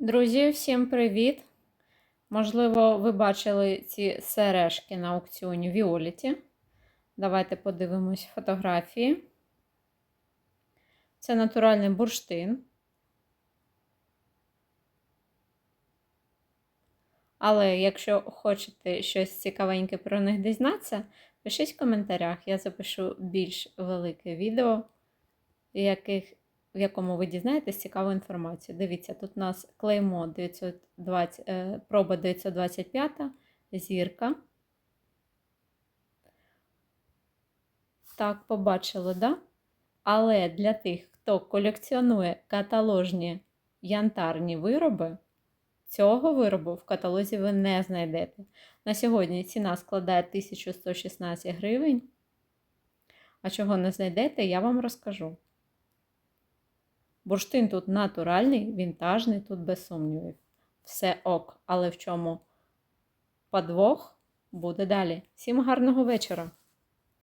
Друзі, всім привіт! Можливо, ви бачили ці сережки на аукціоні Віоліті. Давайте подивимось фотографії. Це натуральний бурштин. Але якщо хочете щось цікавеньке про них дізнатися, пишіть в коментарях. Я запишу більш велике відео, яких, в якому ви дізнаєтесь цікаву інформацію. Дивіться, тут у нас клеймо 920, е, проба 925, зірка. Так, побачили, да? Але для тих, хто колекціонує каталожні янтарні вироби, Цього виробу в каталозі ви не знайдете. На сьогодні ціна складає 1116 гривень. А чого не знайдете, я вам розкажу. Бурштин тут натуральний, вінтажний, тут без сумнівів. Все ок, але в чому подвох буде далі. Всім гарного вечора!